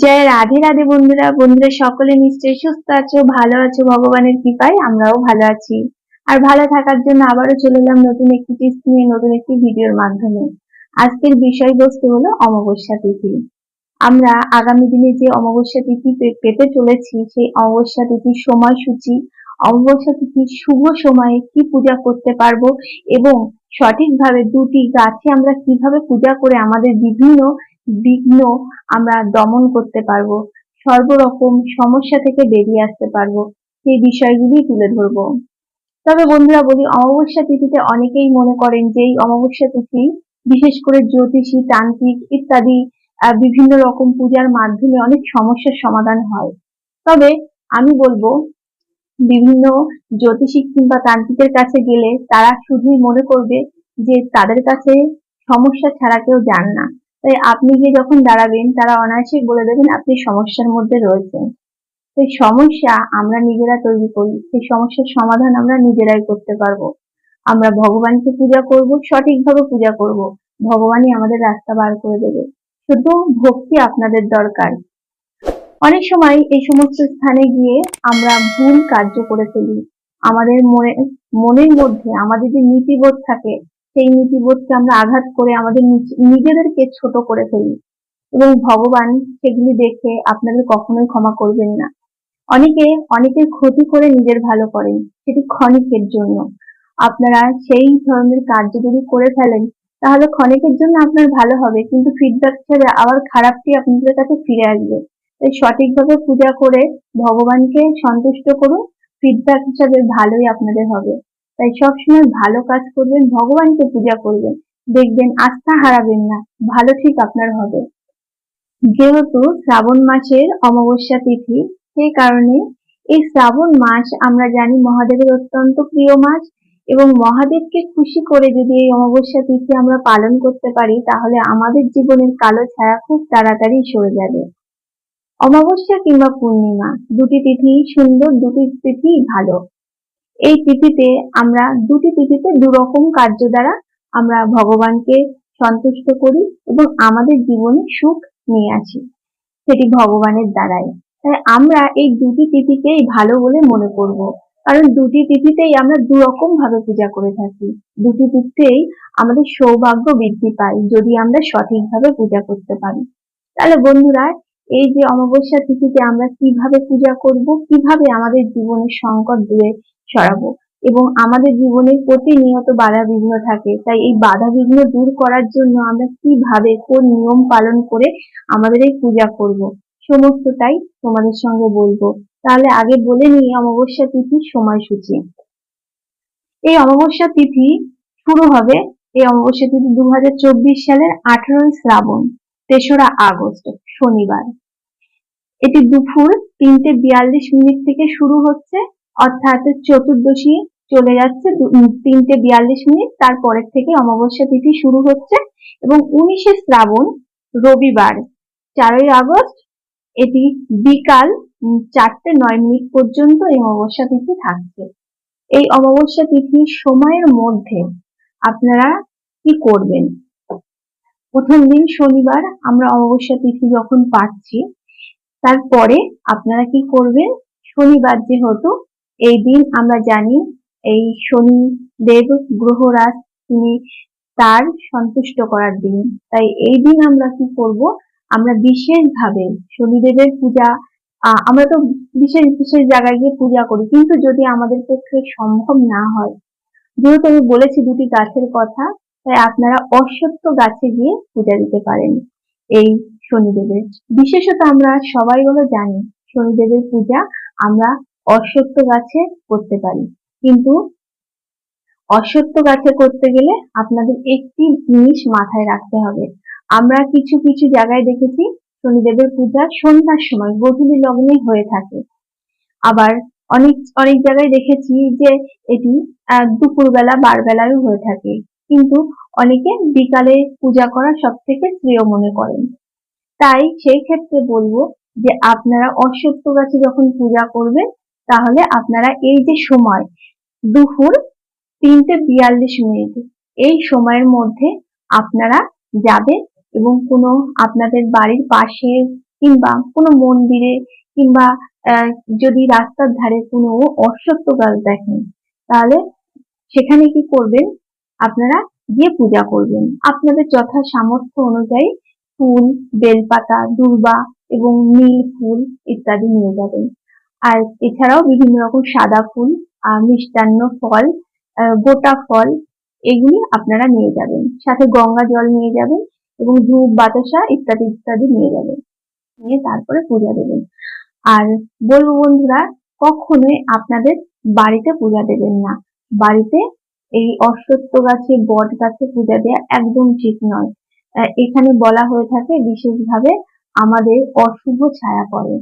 জয় রাধে রাধে বন্ধুরা। বন্ধুরা সকলে নিশ্চয়ই সুস্থ আছো, ভালো আছো, ভগবানের কৃপায় আমরাও ভালো আছি। আর ভালো থাকার জন্য আবারও চলে এলাম নতুন একটি টিপস নিয়ে, নতুন একটি ভিডিওর মাধ্যমে। আজকের বিষয়বস্তু হলো অমাবস্যা তিথি। আমরা আগামী দিনে যে অমাবস্যা তিথি পেতে চলেছি, সেই অমাবস্যা তিথির সময়সূচি, অমাবস্যা তিথির শুভ সময়ে কি পূজা করতে পারব এবং সঠিকভাবে দুটি গাছে আমরা কীভাবে পূজা করে আমাদের বিভিন্ন বিঘ্ন আমরা দমন করতে পারব, সর্বরকম সমস্যা থেকে বেরিয়ে আসতে পারব, সেই বিষয়গুলি তুলে ধরবো। তবে বন্ধুরা বলি, অমাবস্যা তিথিতে অনেকেই মনে করেন যে এই অমাবস্যা তিথি, বিশেষ করে জ্যোতিষী, তান্ত্রিক ইত্যাদি বিভিন্ন রকম পূজার মাধ্যমে অনেক সমস্যার সমাধান হয়। তবে আমি বলব, বিভিন্ন জ্যোতিষী কিংবা তান্ত্রিকের কাছে গেলে তারা শুধুই মনে করবে যে তাদের কাছে সমস্যা ছাড়া কেউ যান না। তাই আপনি গিয়ে যখন দাঁড়াবেন, তারা অনায়াসেই বলে দেবেন আপনি সমস্যার মধ্যে রয়েছেন। সেই সমস্যা আমরা নিজেরা তৈরি করি, সেই সমস্যার সমাধান আমরা নিজেরাই করতে পারব। আমরা ভগবানকে পূজা করব, সঠিকভাবে পূজা করব। ভগবানই আমাদের রাস্তা বার করে দেবে। শুধু ভক্তি আপনাদের দরকার। অনেক সময় এই সমস্ত স্থানে গিয়ে আমরা ভুল কার্য করে ফেলি। আমাদের মনে, মনের মধ্যে আমাদের যে নীতিবোধ থাকে সেই নীতিবোধকে আমরা আঘাত করে আমাদের নিজ- নিজেদেরকে ছোট করে ফেলি। এবং ভগবান সেগুলি দেখে আপনাদের কখনোই ক্ষমা করবেন না। অনেকে, অনেকের ক্ষতি করে নিজের ভালো করেন, সেটি ক্ষণিকের জন্য। আপনারা সেই ধরনের কার্য যদি করে ফেলেন, তাহলে ক্ষণিকের জন্য আপনার ভালো হবে, কিন্তু ফিডব্যাক হিসেবে আবার খারাপটি আপনাদের কাছে ফিরে আসবে। তাই সঠিকভাবে পূজা করে ভগবানকে সন্তুষ্ট করুন ফিডব্যাক হিসাবে ভালোই আপনাদের হবে। তাই সবসময় ভালো কাজ করবেন, ভগবানকে পূজা করবেন। দেখবেন আস্থা হারাবেন না, ভালো ঠিক আপনার হবে। যেহেতু শ্রাবণ মাসের অমাবস্যা তিথি, সেই কারণে এই শ্রাবণ মাস আমরা জানি মহাদেবের অত্যন্ত প্রিয় মাস এবং মহাদেবকে খুশি করে যদি এই অমাবস্যা তিথি আমরা পালন করতে পারি, তাহলে আমাদের জীবনের কালো ছায়া খুব তাড়াতাড়ি সরে যাবে। অমাবস্যা কিংবা পূর্ণিমা, দুটি তিথি সুন্দর, দুটি তিথি ভালো। এই তিথিতে আমরা দুটি তিথিতে দু রকম কার্য দ্বারা আমরা ভগবানকে সন্তুষ্ট করি এবং আমাদের জীবনে সুখ নিয়ে আসি। সেটি ভগবানের দ্বারাই। তাই আমরা এই দুটি তিথিকেই ভালো বলে মনে করব। কারণ দুটি তিথিতেই আমরা দু রকম ভাবে পূজা করে থাকি। দুটি তিথিতেই আমাদের সৌভাগ্য বৃদ্ধি পায় যদি আমরা সঠিকভাবে পূজা করতে পারি। তাহলে বন্ধুরা, এই যে অমাবস্যা তিথিতে আমরা কীভাবে পূজা করব, কীভাবে আমাদের জীবনের সংকট দূরে সরাবো এবং আমাদের জীবনে প্রতিনিয়ত বাধা বিঘ্ন থাকে। তাই এই বাধা বিঘ্ন দূর করার জন্য আমরা কীভাবে, কোন নিয়ম পালন করে আমাদের এই পূজা করব? সমস্তটাই তোমাদের সঙ্গে বলব। তাহলে আগে বলে নিই অমাবস্যা তিথির সময়সূচি। এই অমাবস্যা তিথি শুরু হবে এই অমাবস্যা তিথি দু হাজার চব্বিশ সালের আঠারোই শ্রাবণ, তেসরা আগস্ট, শনিবার। এটি দুপুর তিনটে বিয়াল্লিশ মিনিট থেকে শুরু হচ্ছে। অর্থাৎ চতুর্দশী চলে যাচ্ছে তিনটে বিয়াল্লিশ মিনিট তারপরের থেকে অমাবস্যা তিথি শুরু হচ্ছে এবং উনিশে শ্রাবণ, রবিবার, চারই আগস্ট, এটি বিকাল চারটে নয় মিনিট পর্যন্ত এই অমাবস্যা তিথি থাকছে। এই অমাবস্যা তিথির সময়ের মধ্যে আপনারা কি করবেন? প্রথম দিন শনিবার আমরা অমাবস্যা তিথি যখন পাচ্ছি, তারপরে আপনারা কি করবেন? শনিবার যেহেতু এই দিন আমরা জানি এই শনি দেব গ্রহরাজ তিনি তার সন্তুষ্ট করার দিন। তাই এই দিন আমরা কি করব? আমরা বিশেষভাবে শনিদেবের পূজা আমরা তো বিশেষ বিশেষ জায়গায় গিয়ে পূজা করি। কিন্তু যদি আমাদের পক্ষে সম্ভব না হয়, যেহেতু আমি বলেছি দুটি গাছের কথা, তাই আপনারা অসত্য গাছে গিয়ে পূজা দিতে পারেন এই শনিদেবের বিশেষত আমরা সবাই হলো জানি শনিদেবের পূজা আমরা অশ্বত্থ গাছে করতে পারি। কিন্তু অশ্বত্থ গাছে করতে গেলে আপনাদের একটি জিনিস মাথায় রাখতে হবে। আমরা কিছু কিছু জায়গায় দেখেছি শনিদেবের পূজা সন্ধ্যার সময় গধূলি লগ্নে হয়ে থাকে। আবার অনেক অনেক জায়গায় দেখেছি যে এটি দুপুরবেলা বারবেলায় হয়ে থাকে। কিন্তু অনেকে বিকালে পূজা করা সব থেকে শ্রেয় মনে করেন। তাই সেই ক্ষেত্রে বলব যে আপনারা অশ্বত্থ গাছে যখন পূজা করবেন তাহলে আপনারা এই যে সময়, দুপুর তিনটে বিয়াল্লিশ মিনিট, এই সময়ের মধ্যে আপনারা যাবেন এবং কোনো আপনাদের বাড়ির পাশে কিংবা কোনো মন্দিরে কিংবা যদি রাস্তার ধারে কোনো অশ্বত্থ গাছ দেখেন, তাহলে সেখানে কি করবেন? আপনারা গিয়ে পূজা করবেন। আপনাদের যথা সামর্থ্য অনুযায়ী ফুল, বেলপাতা, দূর্বা এবং নীল ফুল ইত্যাদি নিয়ে যাবেন। আর এছাড়াও বিভিন্ন রকম সাদা ফুল মিষ্টান্ন ফল গোটা ফল এগুলি আপনারা নিয়ে যাবেন। সাথে গঙ্গা জল নিয়ে যাবেন এবং ধূপ, বাতাসা ইত্যাদি ইত্যাদি নিয়ে যাবেন। নিয়ে তারপরে পূজা দেবেন। আর বলব বন্ধুরা, কখনোই আপনাদের বাড়িতে পূজা দেবেন না। বাড়িতে এই অশ্বত্থ গাছে, বট গাছে পূজা দেওয়া একদম ঠিক নয়। এখানে বলা হয়ে থাকে বিশেষভাবে আমাদের অশুভ ছায়া পড়ে।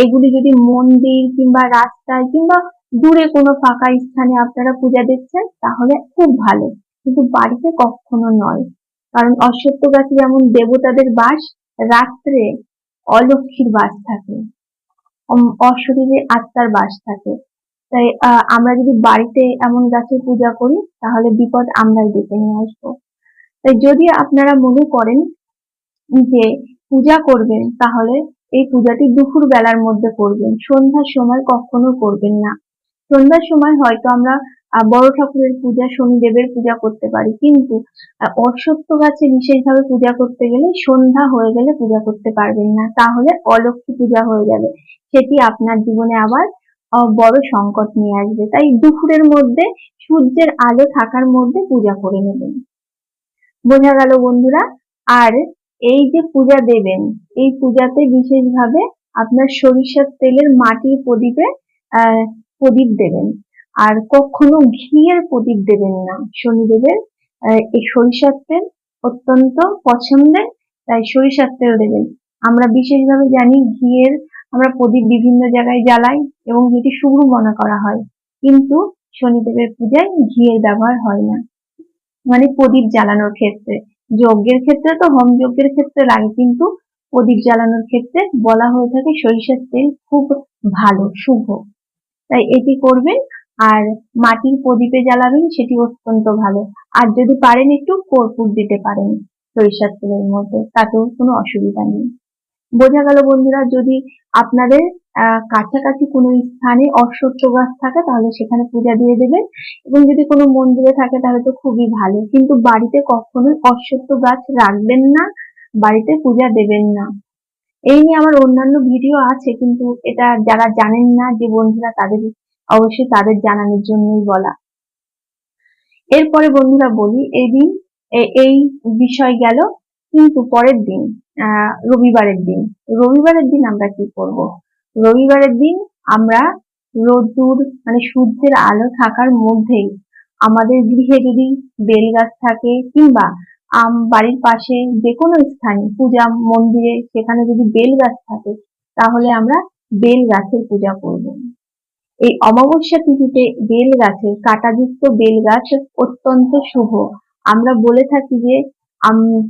এগুলি যদি মন্দির কিংবা রাস্তায় কিংবা দূরে কোনো ফাঁকা স্থানে আপনারা পূজা দিচ্ছেন, তাহলে খুব ভালো। কিন্তু বাড়িতে কখনো নয়। কারণ অশ্বত্থ গাছে যেমন দেবতাদের বাস, রাত্রে অলক্ষীর বাস থাকে। অশরীরে আত্মার বাস থাকে। তাই আমরা যদি বাড়িতে এমন গাছের পূজা করি, তাহলে বিপদ আমরাই ডেকে নিয়ে আসব। তাই যদি আপনারা মনে করেন যে পূজা করবেন, তাহলে এই পূজাটি দুপুর বেলার মধ্যে করবেন, সন্ধ্যার সময় কখনো করবেন না। সন্ধ্যার সময় হয়তো আমরা বড় ঠাকুরের পূজা, শনিদেবের পূজা করতে পারি, কিন্তু অশ্বত্থ গাছে বিশেষভাবে পূজা করতে গেলে সন্ধ্যা হয়ে গেলে পূজা করতে পারবেন না। তাহলে অলক্ষ্মী পূজা হয়ে যাবে। সেটি আপনার জীবনে আবার বড় সংকট নিয়ে আসবে। তাই দুপুরের মধ্যে, সূর্যের আলো থাকার মধ্যে পূজা করে নেবেন। বোঝা গেল বন্ধুরা, আর এই যে পূজা দেবেন, এই পূজাতে বিশেষভাবে আপনার সরিষার তেলের মাটির প্রদীপে প্রদীপ দেবেন। আর কখনো ঘিয়ের প্রদীপ দেবেন না। শনিদেবের এই সরিষার তেল অত্যন্ত পছন্দের, তাই সরিষার তেল দেবেন। আমরা বিশেষভাবে জানি ঘিয়ের আমরা প্রদীপ বিভিন্ন জায়গায় জ্বালাই এবং যেটি শুভ মনে করা হয়। কিন্তু শনিদেবের পূজায় ঘিয়ের ব্যবহার হয় না। মানে প্রদীপ জ্বালানোর ক্ষেত্রে। যজ্ঞের ক্ষেত্রে তো হোম যজ্ঞের ক্ষেত্রে লাগে কিন্তু প্রদীপ জ্বালানোর ক্ষেত্রে বলা হয়ে থাকে সরিষার তেল খুব ভালো, শুভ। তাই এটি করবেন আর মাটির প্রদীপে জ্বালাবেন সেটি অত্যন্ত ভালো। আর যদি পারেন একটু কর্পূর দিতে পারেন সরিষার তেলের মধ্যে, তাতেও কোনো অসুবিধা নেই। বোঝা গেল বন্ধুরা, যদি আপনাদের কাছাকাছি কোনো স্থানে অশ্বত্থ গাছ থাকে, তাহলে সেখানে পূজা দিয়ে দেবেন। এবং যদি কোনো মন্দিরে থাকে, তাহলে তো খুবই ভালো। কিন্তু বাড়িতে কখনোই অশ্বত্থ গাছ রাখবেন না, বাড়িতে পূজা দেবেন না। এই নিয়ে আমার অন্যান্য ভিডিও আছে, কিন্তু এটা যারা জানেন না, যে বন্ধুরা তাদের, অবশ্যই তাদের জানানোর জন্যই বলা। এরপরে বন্ধুরা বলি, এই দিন এই বিষয় গেল, কিন্তু পরের দিন, আহ, রবিবারের দিন। রবিবারের দিন আমরা কি করব? রবিবারের দিন আমরা রোদ্দুর মানে সূর্যের আলো থাকার মধ্যেই আমাদের গৃহে যদি বেল গাছ থাকে কিংবা আম বাড়ির পাশে যে কোনো স্থানে পূজা মন্দিরে সেখানে যদি বেল গাছ থাকে, তাহলে আমরা বেল গাছের পূজা করব। এই অমাবস্যা তিথিতে বেল গাছের কাঁটাযুক্ত বেল গাছ অত্যন্ত শুভ। আমরা বলে থাকি যে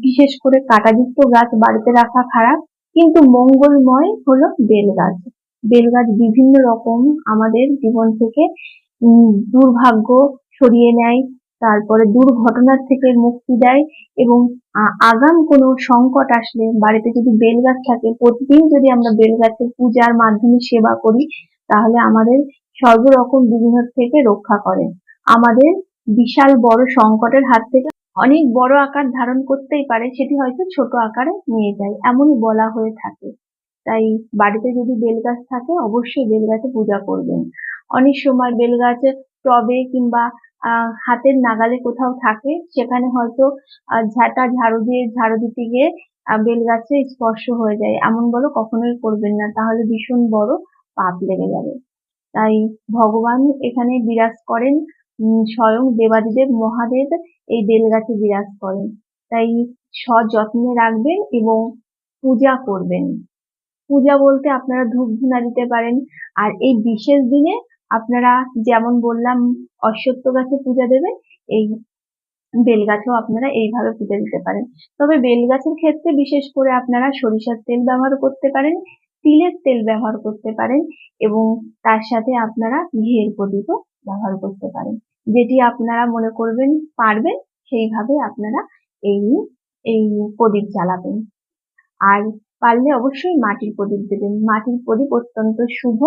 বিশেষ করে কাঁটাযুক্ত গাছ বাড়িতে রাখা খারাপ, কিন্তু মঙ্গলময় হলো বেল গাছ। বেল গাছ বিভিন্ন রকম আমাদের জীবন থেকে দুর্ভাগ্য সরিয়ে নেয়, তারপরে দুর্ঘটনার থেকে মুক্তি দেয় এবং আগাম কোনো সংকট আসলে বাড়িতে যদি বেল গাছ থাকে, প্রতিদিন যদি আমরা বেল গাছের পূজার মাধ্যমে সেবা করি, তাহলে আমাদের সর্বরকম বিঘ্ন থেকে রক্ষা করে। আমাদের বিশাল বড় সংকটের হাত থেকে অনেক বড় আকার ধারণ করতেই পারে, সেটি হয়তো ছোট আকারে নিয়ে যায়, এমনই বলা হয়ে থাকে। তাই বাড়িতে যদি বেল গাছ থাকে, অবশ্যই বেল গাছে পূজা করবেন। অনেক সময় বেল গাছের টবে কিংবা হাতের নাগালে কোথাও থাকে, সেখানে হয়তো ঝাঁটা ঝাড়ু দিয়ে, ঝাড়ু দিতে গিয়ে বেল গাছে স্পর্শ হয়ে যায়। এমন বলো কখনোই করবেন না, তাহলে ভীষণ বড় পাপ লেগে যাবে। তাই ভগবান এখানে বিরাজ করেন স্বয়ং দেবাদিদেব মহাদেব এই বেল গাছে বিরাজ করেন। তাই সযত্নে রাখবেন এবং পূজা করবেন। পূজা বলতে আপনারা ধূপ ধুনা দিতে পারেন। আর এই বিশেষ দিনে আপনারা যেমন বললাম, অশ্বত্থ গাছে পূজা দেবেন, এই বেল গাছেও আপনারা এইভাবে পূজা দিতে পারেন। তবে বেল গাছের ক্ষেত্রে বিশেষ করে আপনারা সরিষার তেল ব্যবহার করতে পারেন, তিলের তেল ব্যবহার করতে পারেন এবং তার সাথে আপনারা ঘিয়ের প্রদীপও ব্যবহার করতে পারেন। যেটি আপনারা মনে করবেন, পারবেন, সেইভাবে আপনারা এই এই প্রদীপ জ্বালাবেন। আর পারলে অবশ্যই মাটির প্রদীপ দেবেন। মাটির প্রদীপ অত্যন্ত শুভ।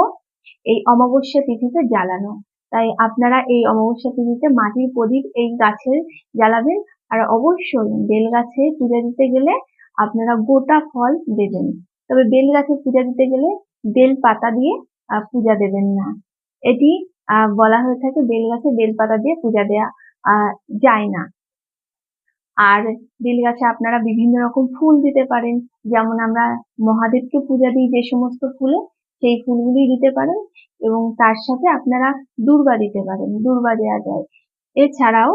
এই অমাবস্যা তিথিতে জ্বালানো। তাই আপনারা এই অমাবস্যা তিথিতে মাটির প্রদীপ এই গাছে জ্বালাবেন আর অবশ্যই বেল গাছে পূজা দিতে গেলে আপনারা গোটা ফল দেবেন। তবে বেল গাছে পূজা দিতে গেলে বেল পাতা দিয়ে পূজা দেবেন না। এটি বলা হয়ে থাকে বেল গাছে বেল পাতা দিয়ে পূজা দেয়া যায় না। আর বেল গাছে আপনারা বিভিন্ন রকম ফুল দিতে পারেন। যেমন আমরা মহাদেবকে পূজা দিই যে সমস্ত ফুলে, সেই ফুলগুলি দিতে পারেন এবং তার সাথে আপনারা দূর্বা দিতে পারেন দূর্বা দেওয়া যায়। এছাড়াও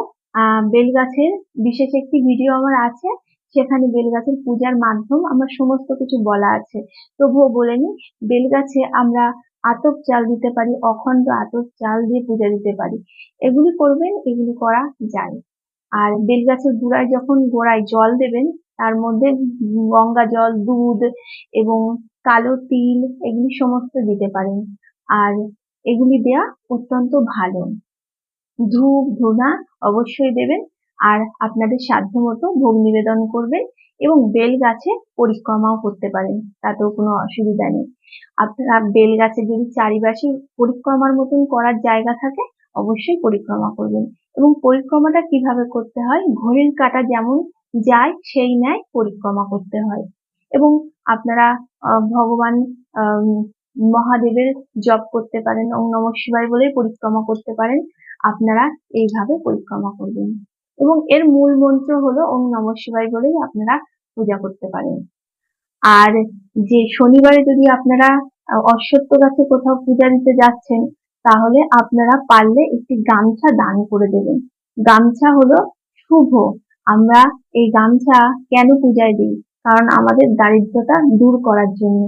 বেল গাছের বিশেষ একটি ভিডিও আমার আছে, সেখানে বেল গাছের পূজার মাধ্যম আমার সমস্ত কিছু বলা আছে। তবুও বলে নি বেল গাছে আমরা আতপ চাল দিতে পারি, অখণ্ড আতপ চাল দিয়ে পূজা দিতে পারি। এগুলি করবেন, এগুলি করা যায়। আর বেল গাছের গোড়ায় যখন গোড়ায় জল দেবেন, তার মধ্যে গঙ্গা জল, দুধ এবং কালো তিল এগুলি সমস্ত দিতে পারেন। আর এগুলি দেয়া অত্যন্ত ভালো। ধূপ, ধুনা অবশ্যই দেবেন। আর আপনাদের সাধ্য মতো ভোগ নিবেদন করবেন এবং বেল গাছে পরিক্রমাও করতে পারেন, তাতেও কোনো অসুবিধা নেই। আপনারা বেল গাছে যদি চারিপাশে পরিক্রমার মতন করার জায়গা থাকে অবশ্যই পরিক্রমা করবেন। এবং পরিক্রমাটা কীভাবে করতে হয়? ঘড়ির কাঁটা যেমন যায় সেই ন্যায় পরিক্রমা করতে হয়। এবং আপনারা ভগবান মহাদেবের জপ করতে পারেন ওম নম শিবায় বলেই পরিক্রমা করতে পারেন আপনারা এইভাবে পরিক্রমা করবেন। এবং এর মূল মন্ত্র হলো ওম নম শিবায় বলেই আপনারা পূজা করতে পারেন। আর যে শনিবারে যদি আপনারা আহ, অশ্বত্থ গাছে কোথাও পূজা দিতে যাচ্ছেন তাহলে আপনারা পারলে একটি গামছা দান করে দেবেন। গামছা হলো শুভ। আমরা এই গামছা কেন পূজায় দিই? কারণ আমাদের দারিদ্রতা দূর করার জন্য।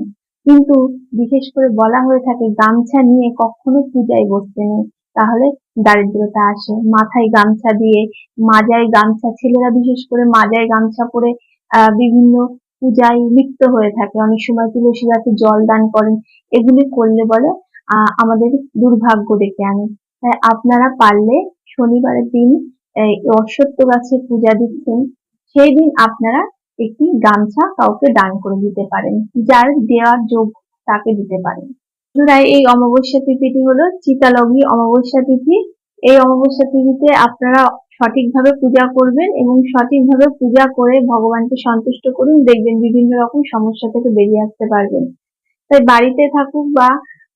কিন্তু বিশেষ করে বলা হয়ে থাকে, গামছা নিয়ে কখনো পূজায় বসতে নেই। তাহলে দারিদ্রতা আসে। মাথায় গামছা দিয়ে, মাজায় গামছা, ছেলেরা বিশেষ করে মাজায় গামছা পরে বিভিন্ন পূজায় লিপ্ত হয়ে থাকে। অনেক সময় তুলসী গাছে জল দান করেন। এগুলি করলে বলে আমাদের দুর্ভাগ্য ডেকে আনে। আপনারা পারলে শনিবারের দিন, এই অশ্বত্থ গাছে পূজা দিচ্ছেন। সেই দিন আপনারা একটি গামছা কাউকে দান করে দিতে পারেন, যার দেওয়ার যোগ তাকে দিতে পারেন। এই অমাবস্যা তিথিটি হলো চিতালগ্নি অমাবস্যা তিথি। এই অমাবস্যা তিথিতে আপনারা সঠিকভাবে পূজা করবেন এবং সঠিকভাবে পূজা করে ভগবানকে সন্তুষ্ট করুন। দেখবেন বিভিন্ন রকম সমস্যা থেকে বেরিয়ে আসতে পারবেন। তাই বাড়িতে থাকুক বা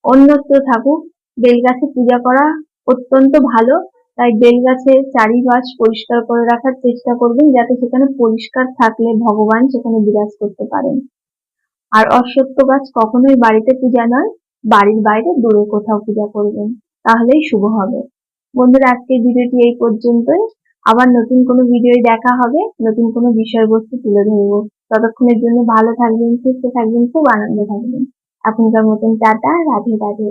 অন্যত্র থাকুক। বেলগাছে পূজা করা অত্যন্ত ভালো। তাই বেলগাছের চারিপাশ পরিষ্কার করে রাখার চেষ্টা করবেন, যাতে সেখানে পরিষ্কার থাকলে ভগবান সেখানে বিরাজ করতে পারেন। আর অশ্বত্থ গাছ কখনোই বাড়িতে পূজা নয়, বাড়ির বাইরে দূরে কোথাও পূজা করবেন। তাহলেই শুভ হবে। বন্ধুরা, আজকের ভিডিওটি এই পর্যন্তই। আবার নতুন কোনো ভিডিও দেখা হবে, নতুন কোনো বিষয়বস্তু তুলে ধরবো। ততক্ষণের জন্য ভালো থাকবেন, সুস্থ থাকবেন, খুব আনন্দ থাকবেন। এখনকার মতন টাটা রাধে রাধে।